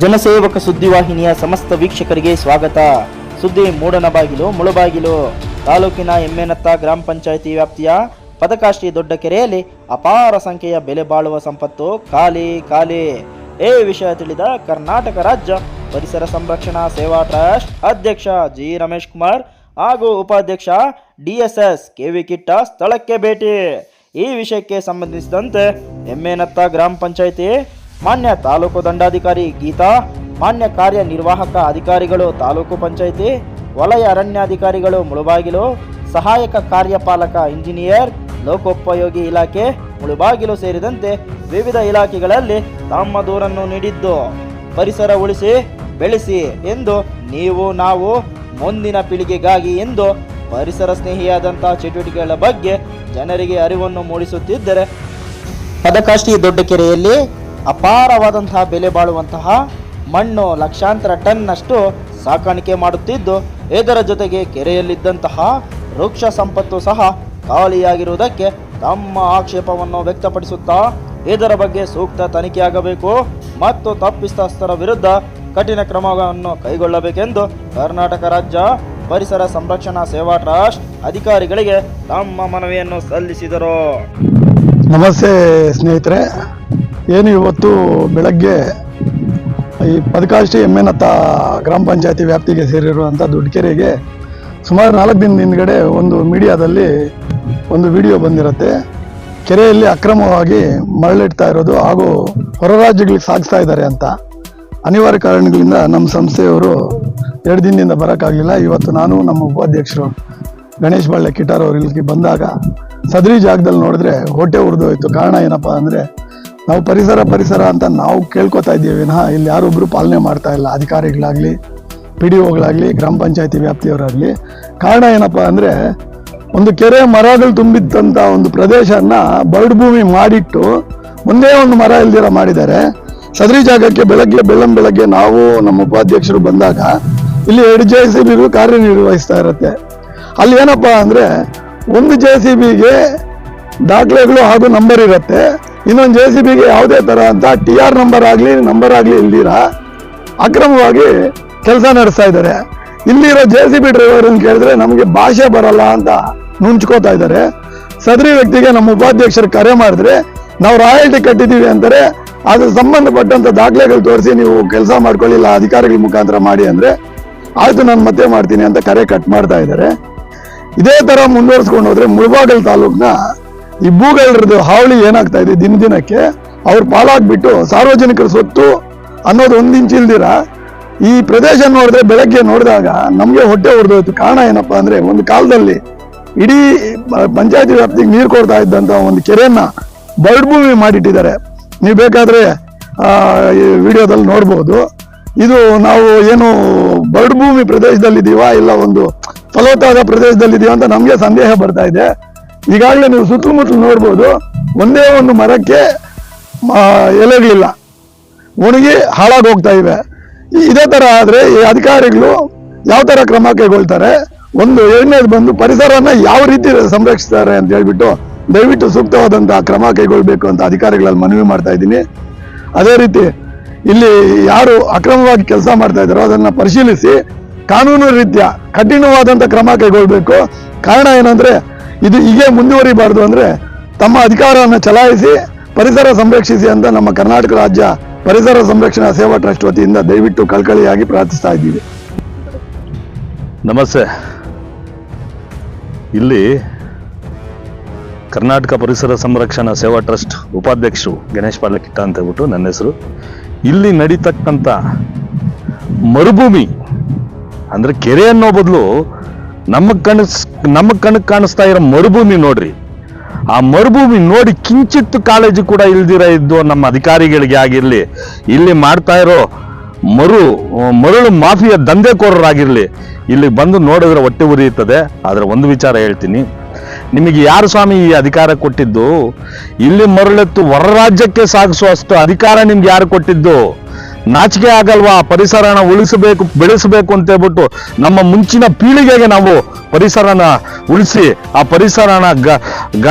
ಜನಸೇವಕ ಸುದ್ದಿವಾಹಿನಿಯ ಸಮಸ್ತ ವೀಕ್ಷಕರಿಗೆ ಸ್ವಾಗತ. ಸುದ್ದಿ ಮೂಡನ ಬಾಗಿಲು ಮುಳುಬಾಗಿಲು ತಾಲೂಕಿನ ಎಮ್ಮೆನತ್ತ ಗ್ರಾಮ ಪಂಚಾಯಿತಿ ವ್ಯಾಪ್ತಿಯ ಪದಕಾಷ್ಟಿ ದೊಡ್ಡ ಕೆರೆಯಲ್ಲಿ ಅಪಾರ ಸಂಖ್ಯೆಯ ಬೆಲೆ ಬಾಳುವ ಸಂಪತ್ತು ಖಾಲಿ ಖಾಲಿ. ಈ ವಿಷಯ ತಿಳಿದ ಕರ್ನಾಟಕ ರಾಜ್ಯ ಪರಿಸರ ಸಂರಕ್ಷಣಾ ಸೇವಾ ಟ್ರಸ್ಟ್ ಅಧ್ಯಕ್ಷ ಜಿ ರಮೇಶ್ ಕುಮಾರ್ ಹಾಗೂ ಉಪಾಧ್ಯಕ್ಷ ಡಿಎಸ್ಎಸ್ ಕೆವಿ ಕಿಟ್ಟ ಸ್ಥಳಕ್ಕೆ ಭೇಟಿ. ಈ ವಿಷಯಕ್ಕೆ ಸಂಬಂಧಿಸಿದಂತೆ ಎಮ್ಮೆನತ್ತ ಗ್ರಾಮ ಪಂಚಾಯಿತಿ ಮಾನ್ಯ ತಾಲೂಕು ದಂಡಾಧಿಕಾರಿ ಗೀತಾ, ಮಾನ್ಯ ಕಾರ್ಯನಿರ್ವಾಹಕ ಅಧಿಕಾರಿಗಳು ತಾಲೂಕು ಪಂಚಾಯಿತಿ, ವಲಯ ಅರಣ್ಯಾಧಿಕಾರಿಗಳು ಮುಳುಬಾಗಿಲು, ಸಹಾಯಕ ಕಾರ್ಯಪಾಲಕ ಇಂಜಿನಿಯರ್, ಲೋಕೋಪಯೋಗಿ ಇಲಾಖೆ ಮುಳುಬಾಗಿಲು ಸೇರಿದಂತೆ ವಿವಿಧ ಇಲಾಖೆಗಳಲ್ಲಿ ತಮ್ಮ ದೂರನ್ನು ನೀಡಿದ್ದು. ಪರಿಸರ ಉಳಿಸಿ, ಬೆಳೆಸಿ ಎಂದು ನೀವು, ನಾವು ಮುಂದಿನ ಪೀಳಿಗೆಗಾಗಿ ಎಂದು ಪರಿಸರ ಸ್ನೇಹಿಯಾದಂತಹ ಚಟುವಟಿಕೆಗಳ ಬಗ್ಗೆ ಜನರಿಗೆ ಅರಿವನ್ನು ಮೂಡಿಸುತ್ತಿದ್ದರೆ ಪದಕಾಷ್ಟಿ ದೊಡ್ಡ ಕೆರೆಯಲ್ಲಿ ಅಪಾರವಾದಂತಹ ಬೆಲೆ ಬಾಳುವಂತಹ ಮಣ್ಣು ಲಕ್ಷಾಂತರ ಟನ್ನಷ್ಟು ಸಾಕಾಣಿಕೆ ಮಾಡುತ್ತಿದ್ದು, ಇದರ ಜೊತೆಗೆ ಕೆರೆಯಲ್ಲಿದ್ದಂತಹ ವೃಕ್ಷ ಸಂಪತ್ತು ಸಹ ಖಾಲಿಯಾಗಿರುವುದಕ್ಕೆ ತಮ್ಮ ಆಕ್ಷೇಪವನ್ನು ವ್ಯಕ್ತಪಡಿಸುತ್ತಾ, ಇದರ ಬಗ್ಗೆ ಸೂಕ್ತ ತನಿಖೆಯಾಗಬೇಕು ಮತ್ತು ತಪ್ಪಿಸ್ತಸ್ಥರ ವಿರುದ್ಧ ಕಠಿಣ ಕ್ರಮವನ್ನು ಕೈಗೊಳ್ಳಬೇಕೆಂದು ಕರ್ನಾಟಕ ರಾಜ್ಯ ಪರಿಸರ ಸಂರಕ್ಷಣಾ ಸೇವಾ ಟ್ರಸ್ಟ್ ಅಧಿಕಾರಿಗಳಿಗೆ ತಮ್ಮ ಮನವಿಯನ್ನು ಸಲ್ಲಿಸಿದರು. ನಮಸ್ತೆ ಸ್ನೇಹಿತರೆ. ಏನು ಇವತ್ತು ಬೆಳಗ್ಗೆ ಈ ಪದಕಾಷ್ಟಿ ಎಮ್ಮೆನತ್ತ ಗ್ರಾಮ ಪಂಚಾಯತಿ ವ್ಯಾಪ್ತಿಗೆ ಸೇರಿರುವಂಥ ದುಡ್ಕೆರೆಗೆ ಸುಮಾರು ನಾಲ್ಕು ದಿನದ ಹಿಂದ್ಗಡೆ ಒಂದು ಮೀಡಿಯಾದಲ್ಲಿ ಒಂದು ವಿಡಿಯೋ ಬಂದಿರುತ್ತೆ. ಕೆರೆಯಲ್ಲಿ ಅಕ್ರಮವಾಗಿ ಮರಳಿಡ್ತಾ ಇರೋದು ಹಾಗೂ ಹೊರ ರಾಜ್ಯಗಳಿಗೆ ಸಾಗಿಸ್ತಾ ಇದ್ದಾರೆ ಅಂತ. ಅನಿವಾರ್ಯ ಕಾರಣಗಳಿಂದ ನಮ್ಮ ಸಂಸ್ಥೆಯವರು ಎರಡು ದಿನದಿಂದ ಬರೋಕ್ಕಾಗಲಿಲ್ಲ. ಇವತ್ತು ನಾನು ನಮ್ಮ ಉಪಾಧ್ಯಕ್ಷರು ಗಣೇಶ್ ಬಳ್ಳೆ ಕಿಟಾರ್ ಅವರು ಇಲ್ಲಿಗೆ ಬಂದಾಗ ಸದರಿ ಜಾಗದಲ್ಲಿ ನೋಡಿದ್ರೆ ಹೊಟ್ಟೆ ಉರಿದೋಯ್ತು. ಕಾರಣ ಏನಪ್ಪ ಅಂದ್ರೆ ನಾವು ಪರಿಸರ ಪರಿಸರ ಅಂತ ನಾವು ಕೇಳ್ಕೊತಾ ಇದ್ದೀವಿ ವಿನಃ. ಇಲ್ಲಿ ಯಾರೊಬ್ಬರು ಪಾಲನೆ ಮಾಡ್ತಾ ಇಲ್ಲ. ಅಧಿಕಾರಿಗಳಾಗಲಿ ಪಿ ಡಿ ಒಗಳಾಗಲಿ ಗ್ರಾಮ ಪಂಚಾಯತಿ ವ್ಯಾಪ್ತಿಯವರಾಗಲಿ. ಕಾರಣ ಏನಪ್ಪ ಅಂದರೆ, ಒಂದು ಕೆರೆ ಮರಗಳು ತುಂಬಿದ್ದಂಥ ಒಂದು ಪ್ರದೇಶನ ಬರಡು ಭೂಮಿ ಮಾಡಿಟ್ಟು ಒಂದೇ ಒಂದು ಮರ ಇಲ್ದಿರ ಮಾಡಿದ್ದಾರೆ. ಸದರಿ ಜಾಗಕ್ಕೆ ಬೆಳಗ್ಗೆ, ಬೆಳ್ಳಂ ಬೆಳಗ್ಗೆ ನಾವು ನಮ್ಮ ಉಪಾಧ್ಯಕ್ಷರು ಬಂದಾಗ ಇಲ್ಲಿ ಎರಡು ಜೆ ಸಿ ಬಿಗಳು ಕಾರ್ಯನಿರ್ವಹಿಸ್ತಾ ಇರುತ್ತೆ. ಅಲ್ಲಿ ಏನಪ್ಪ ಅಂದರೆ, ಒಂದು ಜೆ ಸಿ ಬಿಗೆ ದಾಖಲೆಗಳು ಹಾಗೂ ನಂಬರ್ ಇರುತ್ತೆ. ಇನ್ನೊಂದು ಜೆ ಸಿ ಬಿಗೆ ಯಾವುದೇ ಥರ ಅಂತ ಟಿ ಆರ್ ನಂಬರ್ ಆಗಲಿ ನಂಬರ್ ಆಗಲಿ ಇಲ್ದಿರ, ಅಕ್ರಮವಾಗಿ ಕೆಲಸ ನಡೆಸ್ತಾ ಇದ್ದಾರೆ. ಇಲ್ಲಿರೋ ಜೆ ಸಿ ಬಿ ಡ್ರೈವರ್ ಅಂತ ಕೇಳಿದ್ರೆ ನಮಗೆ ಭಾಷೆ ಬರಲ್ಲ ಅಂತ ನುಂಚ್ಕೋತಾ ಇದ್ದಾರೆ. ಸದರಿ ವ್ಯಕ್ತಿಗೆ ನಮ್ಮ ಉಪಾಧ್ಯಕ್ಷರು ಕರೆ ಮಾಡಿದ್ರೆ ನಾವು ರಾಯಲ್ಟಿ ಕಟ್ಟಿದೀವಿ ಅಂತಾರೆ ಅದ್ರ ಸಂಬಂಧಪಟ್ಟಂತ ದಾಖಲೆಗಳು ತೋರಿಸಿ ನೀವು ಕೆಲಸ ಮಾಡ್ಕೊಳ್ಳಿಲ್ಲ, ಅಧಿಕಾರಿಗಳ ಮುಖಾಂತರ ಮಾಡಿ ಅಂದ್ರೆ ಆಯ್ತು, ನಾನು ಮತ್ತೆ ಮಾಡ್ತೀನಿ ಅಂತ ಕರೆ ಕಟ್ ಮಾಡ್ತಾ ಇದ್ದಾರೆ. ಇದೇ ತರ ಮುಂದುವರಿಸ್ಕೊಂಡು ಹೋದ್ರೆ ಮುಳಬಾಗಲ್ ತಾಲೂಕ್ನ ಈ ಭೂಗಳದ್ದು ಹಾವಳಿ ಏನಾಗ್ತಾ ಇದೆ ದಿನ ದಿನಕ್ಕೆ, ಅವ್ರು ಪಾಲಾಗ್ಬಿಟ್ಟು ಸಾರ್ವಜನಿಕರ ಸ್ವತ್ತು ಅನ್ನೋದು ಒಂದು ಇಲ್ದಿರ, ಈ ಪ್ರದೇಶ ನೋಡಿದ್ರೆ ಬೆಳಗ್ಗೆ ನೋಡಿದಾಗ ನಮಗೆ ಹೊಟ್ಟೆ ಹೊಡೆದೋಯ್ತು ಕಾರಣ ಏನಪ್ಪಾ ಅಂದ್ರೆ ಒಂದು ಕಾಲದಲ್ಲಿ ಇಡೀ ಪಂಚಾಯತಿ ವ್ಯಾಪ್ತಿಗೆ ನೀರು ಕೊಡ್ತಾ ಇದ್ದಂತ ಒಂದು ಕೆರೆಯನ್ನ ಬರ್ಡ್ ಭೂಮಿ ಮಾಡಿಟ್ಟಿದ್ದಾರೆ. ನೀವು ಬೇಕಾದ್ರೆ ವಿಡಿಯೋದಲ್ಲಿ ನೋಡ್ಬೋದು. ಇದು ನಾವು ಏನು ಬರ್ಡ್ ಭೂಮಿ ಪ್ರದೇಶದಲ್ಲಿದ್ದೀವ ಇಲ್ಲ ಒಂದು ಫಲವತ್ತಾದ ಪ್ರದೇಶದಲ್ಲಿದ್ದೀವ ಅಂತ ನಮಗೆ ಸಂದೇಹ ಬರ್ತಾ ಇದೆ. ಈಗಾಗಲೇ ನೀವು ಸುತ್ತಮುತ್ತಲು ನೋಡ್ಬೋದು ಒಂದೇ ಒಂದು ಮರಕ್ಕೆ ಎಲೆಗಳಿಲ್ಲ. ಒಣಗಿ ಹಾಳಾಗಿ ಹೋಗ್ತಾ ಇವೆ. ಇದೇ ಥರ ಆದರೆ ಈ ಅಧಿಕಾರಿಗಳು ಯಾವ ಥರ ಕ್ರಮ ಕೈಗೊಳ್ತಾರೆ? ಒಂದು ಎರಡನೇದು ಬಂದು ಪರಿಸರನ ಯಾವ ರೀತಿ ಸಂರಕ್ಷಿಸ್ತಾರೆ ಅಂತ ಹೇಳ್ಬಿಟ್ಟು ದಯವಿಟ್ಟು ಸೂಕ್ತವಾದಂಥ ಕ್ರಮ ಕೈಗೊಳ್ಬೇಕು ಅಂತ ಅಧಿಕಾರಿಗಳಲ್ಲಿ ಮನವಿ ಮಾಡ್ತಾ ಇದ್ದೀನಿ. ಅದೇ ರೀತಿ ಇಲ್ಲಿ ಯಾರು ಅಕ್ರಮವಾಗಿ ಕೆಲಸ ಮಾಡ್ತಾ ಇದ್ದಾರೋ ಅದನ್ನು ಪರಿಶೀಲಿಸಿ ಕಾನೂನು ರೀತ್ಯ ಕಠಿಣವಾದಂಥ ಕ್ರಮ ಕೈಗೊಳ್ಬೇಕು. ಕಾರಣ ಏನಂದ್ರೆ ಇದು ಹೀಗೆ ಮುಂದುವರಿಬಾರ್ದು ಅಂದ್ರೆ ತಮ್ಮ ಅಧಿಕಾರವನ್ನು ಚಲಾಯಿಸಿ, ಪರಿಸರ ಸಂರಕ್ಷಿಸಿ ಅಂತ ನಮ್ಮ ಕರ್ನಾಟಕ ರಾಜ್ಯ ಪರಿಸರ ಸಂರಕ್ಷಣಾ ಸೇವಾ ಟ್ರಸ್ಟ್ ವತಿಯಿಂದ ದಯವಿಟ್ಟು ಕಳಕಳಿಯಾಗಿ ಪ್ರಾರ್ಥಿಸ್ತಾ ಇದ್ದೀವಿ. ನಮಸ್ತೆ. ಇಲ್ಲಿ ಕರ್ನಾಟಕ ಪರಿಸರ ಸಂರಕ್ಷಣಾ ಸೇವಾ ಟ್ರಸ್ಟ್ ಉಪಾಧ್ಯಕ್ಷರು ಗಣೇಶ್ ಪಾಲಕಿಟ್ಟ ಅಂತ ಹೇಳ್ಬಿಟ್ಟು ನನ್ನ ಹೆಸರು. ಇಲ್ಲಿ ನಡೀತಕ್ಕಂಥ ಮರುಭೂಮಿ ಅಂದ್ರೆ ಕೆರೆ ಅನ್ನೋ ಬದಲು ನಮ್ಮ ಕಣಸ್ ನಮ್ಮ ಕಣಕ್ ಕಾಣಿಸ್ತಾ ಇರೋ ಮರುಭೂಮಿ ನೋಡ್ರಿ. ಆ ಮರುಭೂಮಿ ನೋಡಿ ಕಿಂಚಿತ್ತು ಕಾಳಜಿ ಕೂಡ ಇಲ್ದಿರ ಇದ್ದು ನಮ್ಮ ಅಧಿಕಾರಿಗಳಿಗೆ ಆಗಿರ್ಲಿ, ಇಲ್ಲಿ ಮಾಡ್ತಾ ಇರೋ ಮರು ಮರಳು ಮಾಫಿಯಾ ದಂಧೆಕೋರರಾಗಿರ್ಲಿ, ಇಲ್ಲಿ ಬಂದು ನೋಡಿದ್ರೆ ಹೊಟ್ಟೆ ಉರಿಯುತ್ತದೆ. ಆದ್ರೆ ಒಂದು ವಿಚಾರ ಹೇಳ್ತೀನಿ, ನಿಮಗೆ ಯಾರು ಸ್ವಾಮಿ ಈ ಅಧಿಕಾರ ಕೊಟ್ಟಿದ್ದು? ಇಲ್ಲಿ ಮರಳೆತ್ತು ಹೊರ ರಾಜ್ಯಕ್ಕೆ ಸಾಗಿಸುವಷ್ಟು ಅಧಿಕಾರ ನಿಮ್ಗೆ ಯಾರು ಕೊಟ್ಟಿದ್ದು? ನಾಚಿಕೆ ಆಗಲ್ವಾ? ಪರಿಸರನ ಉಳಿಸಬೇಕು, ಬೆಳೆಸಬೇಕು ಅಂತ ಹೇಳ್ಬಿಟ್ಟು ನಮ್ಮ ಮುಂಚಿನ ಪೀಳಿಗೆಗೆ ನಾವು ಪರಿಸರನ ಉಳಿಸಿ, ಆ ಪರಿಸರನ ಗ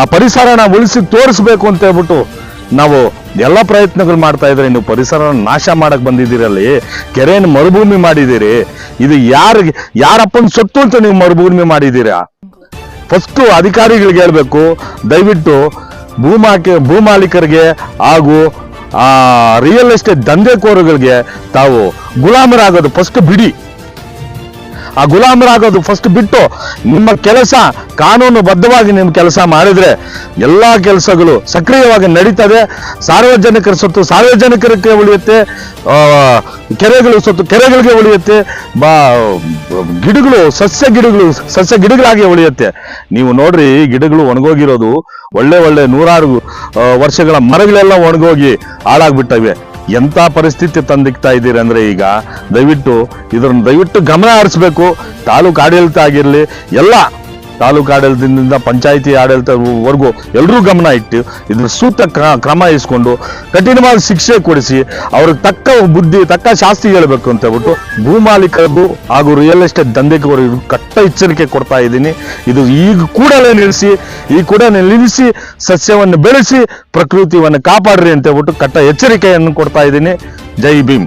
ಆ ಪರಿಸರನ ಉಳಿಸಿ ತೋರಿಸ್ಬೇಕು ಅಂತ ಹೇಳ್ಬಿಟ್ಟು ನಾವು ಎಲ್ಲ ಪ್ರಯತ್ನಗಳು ಮಾಡ್ತಾ ಇದ್ರೆ ನೀವು ಪರಿಸರ ನಾಶ ಮಾಡಕ್ ಬಂದಿದ್ದೀರಲ್ಲಿ ಕೆರೆಯನ್ನು ಮರುಭೂಮಿ ಮಾಡಿದ್ದೀರಿ. ಇದು ಯಾರಿಗೆ, ಯಾರಪ್ಪನ ಸೊತ್ತು ಅಂತ ನೀವು ಮರುಭೂಮಿ ಮಾಡಿದ್ದೀರಾ? ಫಸ್ಟ್ ಅಧಿಕಾರಿಗಳಿಗೆ ಹೇಳ್ಬೇಕು, ದಯವಿಟ್ಟು ಭೂಮಾಕೆ, ಭೂಮಾಲೀಕರಿಗೆ ಹಾಗೂ ಆ ರಿಯಲ್ ಎಸ್ಟೇಟ್ ದಂಧೆಕೋರುಗಳಿಗೆ ತಾವು ಗುಲಾಮರಾಗೋದು ಫಸ್ಟ್ ಬಿಡಿ. ಆ ಗುಲಾಮರಾಗೋದು ಫಸ್ಟ್ ಬಿಟ್ಟು ನಿಮ್ಮ ಕೆಲಸ ಕಾನೂನು ಬದ್ಧವಾಗಿ ನಿಮ್ಮ ಕೆಲಸ ಮಾಡಿದ್ರೆ ಎಲ್ಲ ಕೆಲಸಗಳು ಸಕ್ರಿಯವಾಗಿ ನಡೀತದೆ. ಸಾರ್ವಜನಿಕರ ಸೊತ್ತು ಸಾರ್ವಜನಿಕರಿಗೆ ಉಳಿಯುತ್ತೆ ಕೆರೆಗಳು ಸೊತ್ತು ಕೆರೆಗಳಿಗೆ ಉಳಿಯುತ್ತೆ, ಬಾ, ಗಿಡಗಳು, ಸಸ್ಯ ಗಿಡಗಳು, ಸಸ್ಯ ಗಿಡಗಳಾಗಿ ಉಳಿಯುತ್ತೆ. ನೀವು ನೋಡ್ರಿ ಗಿಡಗಳು ಒಣಗೋಗಿರೋದು ಒಳ್ಳೆ ಒಳ್ಳೆ ನೂರಾರು ವರ್ಷಗಳ ಮರಗಳೆಲ್ಲ ಒಣಗೋಗಿ ಹಾಳಾಗ್ಬಿಟ್ಟವೆ. ಎಂಥ ಪರಿಸ್ಥಿತಿ ತಂದಿಕ್ತಾ ಇದ್ದೀರಿ ಅಂದರೆ ಈಗ ದಯವಿಟ್ಟು ಇದನ್ನು ದಯವಿಟ್ಟು ಗಮನ ಹರಿಸ್ಬೇಕು. ತಾಲೂಕು ಆಡಳಿತ ಆಗಿರಲಿ, ಎಲ್ಲ ತಾಲೂಕು ಆಡಳಿತದಿಂದ ಪಂಚಾಯಿತಿ ಆಡಳಿತವರೆಗೂ ಎಲ್ಲರೂ ಗಮನ ಇಟ್ಟು ಇದ್ರ ಸೂಕ್ತ ಕ್ರ- ಕ್ರಮ ಇಸ್ಕೊಂಡು ಕಠಿಣವಾದ ಶಿಕ್ಷೆ ಕೊಡಿಸಿ ಅವ್ರಿಗೆ ತಕ್ಕ ಬುದ್ಧಿ, ತಕ್ಕ ಶಾಸ್ತಿ ಹೇಳಬೇಕು ಅಂತ ಹೇಳ್ಬಿಟ್ಟು ಭೂಮಾಲೀಕರಿಗೂ ಹಾಗೂ ರಿಯಲ್ ಎಸ್ಟೇಟ್ ದಂಧೆಕೋರಿಗೂ ಕಟ್ಟ ಎಚ್ಚರಿಕೆ ಕೊಡ್ತಾ ಇದ್ದೀನಿ. ಇದು ಈಗ ಕೂಡಲೇ ನಿಲ್ಲಿಸಿ, ಈ ಕೂಡ ನಿಲ್ಲಿಸಿ, ಸಸ್ಯವನ್ನು ಬೆಳೆಸಿ ಪ್ರಕೃತಿಯನ್ನು ಕಾಪಾಡ್ರಿ ಅಂತ ಹೇಳ್ಬಿಟ್ಟು ಕಟ್ಟ ಎಚ್ಚರಿಕೆಯನ್ನು ಕೊಡ್ತಾ ಇದ್ದೀನಿ. ಜೈ ಭೀಮ್.